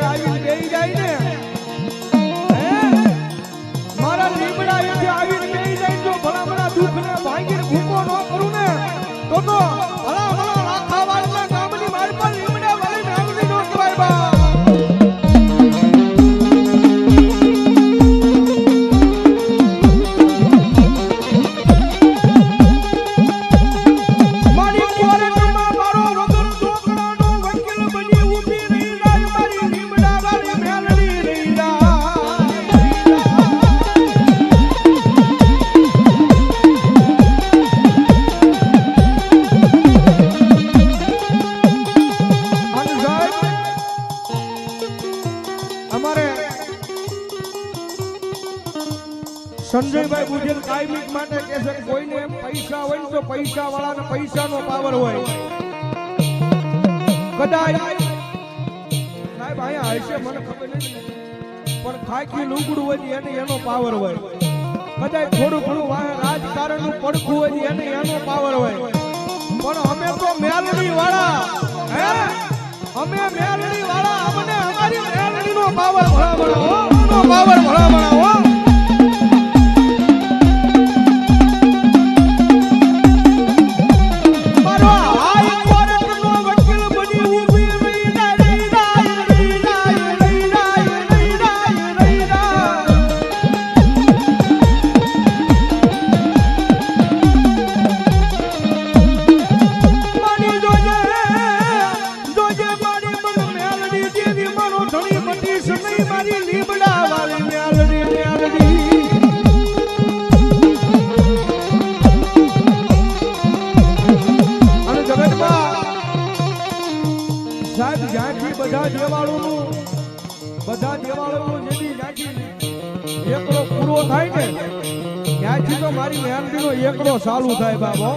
હેઠે આવીને બેહી જાય ને? મારા લીમડા હેઠે આવીને બેહી જાય જો ભલામણા દુઃખને ભાંગીને ભૂકો ન કરું ને તો તો સંજયભાઈ ગુજર કાયમિક માટે કહે છે કોઈને પૈસા હોય તો પૈસા વાળાને પૈસાનો પાવર હોય. કદાચ સાહેબ, અહીંયા હશે મને ખબર નથી. પણ ખાખી લુગડું હોય એને એનો પાવર હોય. કદાચ થોડું ઘણું રાજકારણનું પડખું હોય ને એને એનો પાવર હોય. પણ અમે તો મેલડી વાળા અમે મેલડી વાળા અમને અમારી મેલડીનો પાવર ભલામણા હો? પાવર હો બધા દેવાળોનું બધા દેવાળોનું એકડો પૂરો થાય ને, ત્યાંથી તો મારી મહેનતીનો એકડો ચાલુ થાય બાબો.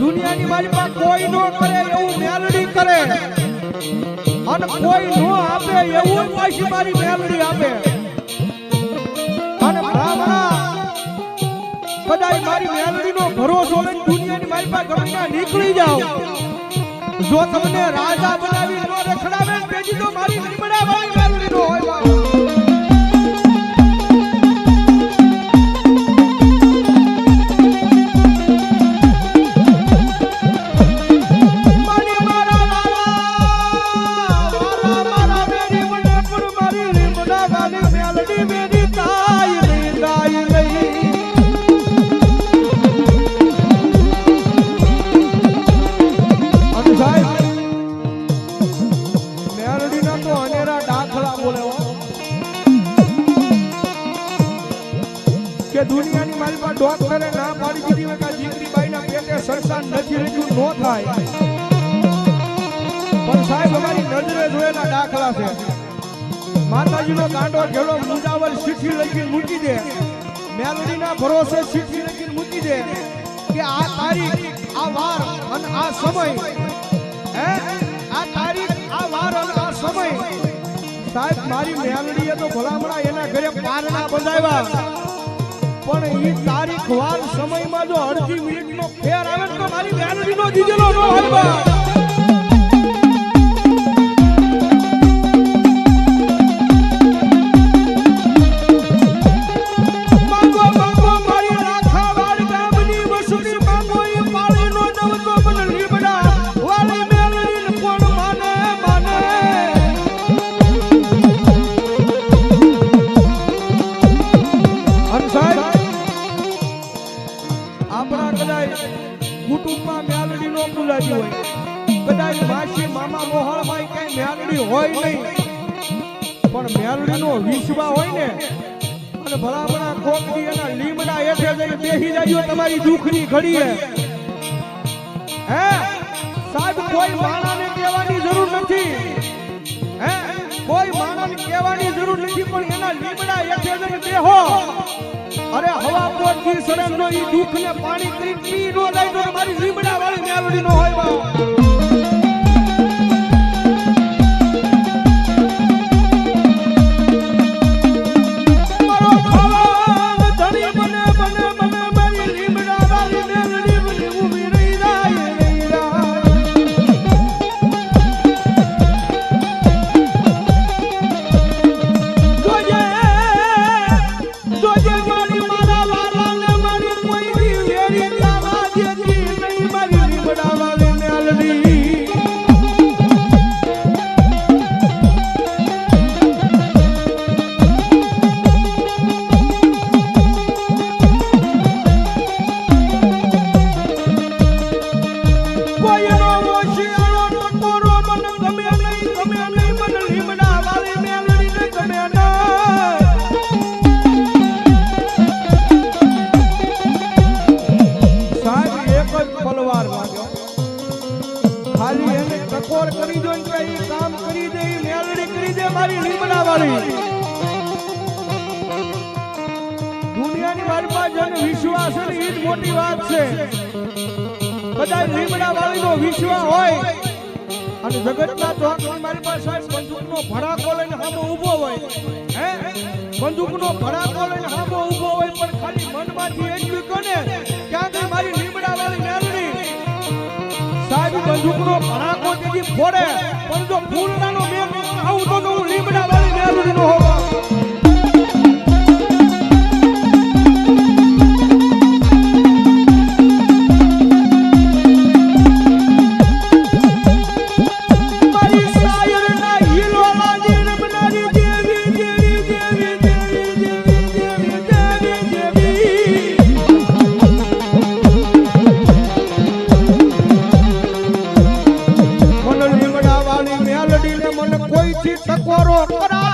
દુનિયાની મારી પાસે કોઈ નો કરે એવું મેલડી કરે. અને કોઈ નો આપે એવું પાછી મારી મેલડી આપે. અને બ્રાહ્મણા કદાચ મારી મેલડીનો ભરોસો લઈને દુનિયાની મારી પાસે ગમે નીકળી જાઓ. જો તમને રાજા બનાવી રખડાવે ને તો મારી લીમડા વાળી મેલડીનો હોય દુનિયાની મારી પાસે ડોક્ટરે ના પાડી દીધી હોય કે આ દીકરીબાઈના પેટે સંતાન નથી રહ્યું, નો થાય. પણ સાહેબ, અમારી નજરે જોયેલા દાખલા છે. માતાજીનો કાંડો ઘેડો, મુંજાવર ચીઠી લખી મૂકી દે. મેલડીના ભરોસે ચીઠી લખી મૂકી દે કે આ તારીખ, આ વાર અને આ સમય. હે? આ તારીખ, આ વાર અને આ સમય. સાહેબ, મારી મેલડીએ તો ભલામણા એના ઘરે પારણા બંધાવ્યા પણ ઈ તારીખ વાર સમયમાં જો અડધી મિનિટનો ફેર આવે ને તો મારી મેલડીનો દીધેલો ન કુટુંબમાં મેલડી નો બોલાવી હોય. કદાચ માસી મામા મોહળમાં કઈ મેલડી હોય નહીં. પણ મેલડી નો વિશ્વા હોય ને, અને ભલા ભલા કોકડી એના લીમડા હેઠે જઈને બેસી જાજો તમારી દુઃખની ઘડીએ. હે? સાહેબ, કોઈ માણાને કહેવાની જરૂર નથી. હે? કોઈ માણાને કહેવાની જરૂર નથી, પણ એના લીમડા હેઠે જઈને બેહો. અરે હવા પોટથી સરસ નો ઈ દુખ ને પાણી કરી પી નો જાય તો મારી લીમડા વાળી મેલડી નો હોય બા લીમડા દુનિયાની પાસે જેને વિશ્વાસ એ જ મોટી વાત છે. બધા લીમડા વાળીનો વિશ્વાસ હોય અને જગતના ચોકની મારી પાસે બંદૂકનો ભડાકો લઈને સામે ઊભો હોય. હે? બંદૂકનો ભડાકો લઈને સામે ઊભો હોય પણ ખાલી મનમાંથી એટલું કહો ને ક્યાં ગઈ મારી લીમડા વાળી મેલડી સાહેબ, બંદૂકનો ભડાકો તેથી ફોડે, પણ જો ફૂલડાનો મેં આવું તો હું લીમડા કોઈ થી ટકોરો કરા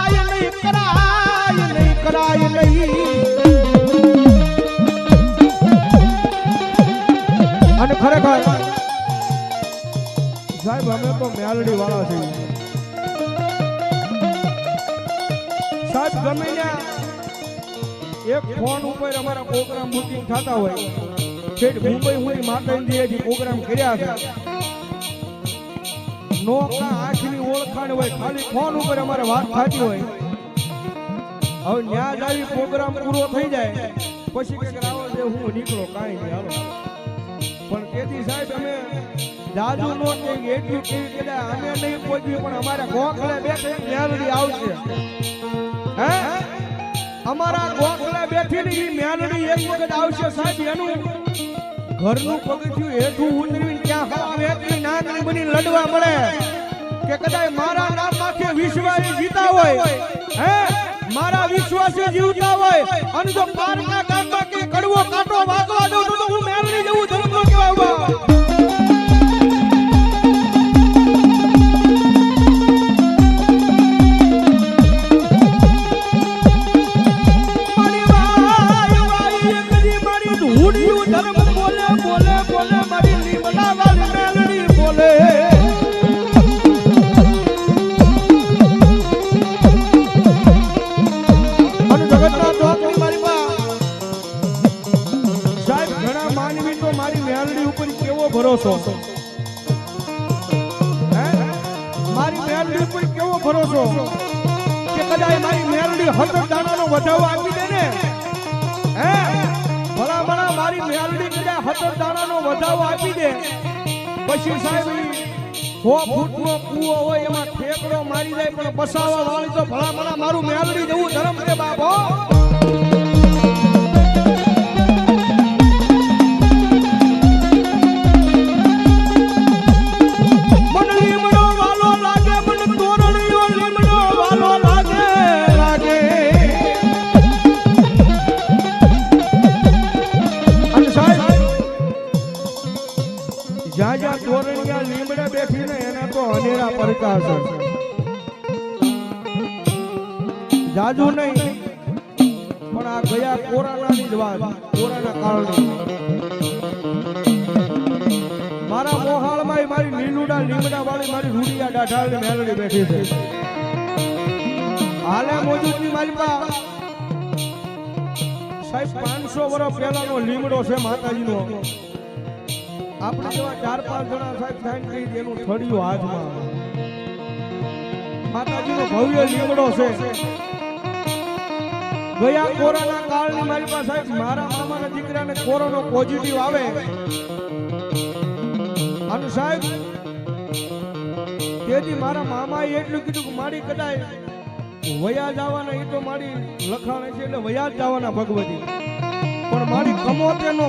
તો મેલડી વાળા છે. સાહેબ, ગમે એક ફોન ઉપર અમારા પ્રોગ્રામ બુકિંગ થતા હોય. છેક મુંબઈ સુધી માતાજી પ્રોગ્રામ કર્યા છે. નો કા આંખની ઓળખાણ હોય, ખાલી ફોન ઉપર અમારે વાત થતી હોય. હવે ન્યા જ આવી પ્રોગ્રામ પૂરો થઈ જાય. પછી કે આવો છે હું નીકળો, કાંઈ નહીં, હાલો. પણ તેથી સાહેબ, અમે જાદુ નો કે કદાચ અમે નહીં પહોંચ્યું પણ અમારા ગોખલે બેઠે મેલડી આવશે. હે? અમારા ગોખલે બેઠી ની મેલડી એક વખત આવશે સાહેબ, એનું ઘરનું પગથિયું હેઠું ઉતરી ક્યાં હવા એટલી નાગની બની લડવા મળે. કે કદાચ મારા નામ માથે વિશ્વાસી જીતા હોય. હે? મારા વિશ્વાસે જીવતા હોય. અને જો પારના ગામમાં કે કડવો કાંટો વાગવા તારી મેલડી કદા હતર દાણાનો વધાવો આપી દે. પછી સાહેબ હો ફૂટનો કૂવો હોય એમાં ઠેકડો મારી જાય, પણ બસાવા વાળી તો ભલા ભલા મારું મેલડી જવું ધરમ રે બાપો પ્રકાશ જાજુ નહીં, પણ આ ગયા કોરોનાની જ વાત, કોરોના કારણે. મારા મોહાળમાં મારી લીલુડા લીમડા વાળી મારી રૂડિયા દાઢાળી મેલડી બેઠી છે. હાલે મોજૂદની મારી પા સાહેબ, પાંચસો વર્ષ પહેલાનો લીમડો છે માતાજીનો. આપણે જેવા ચાર પાંચ જણા સાહેબ થાય એનું થડિયું હાથમાં. માતાજીનો ભવ્ય લીમડો છે. ગયા કોરોના કાળની મારી પાસે મારા મામાના દીકરાને કોરોનો પોઝિટિવ આવે. અને સાહેબ, તેથી મારા મામાએ એટલું કીધું કે મારી કદાચ વયા જવાના એ તો મારી લખાણ છે એટલે વયા જવાના ભગવતી. પણ મારી કમોતેનો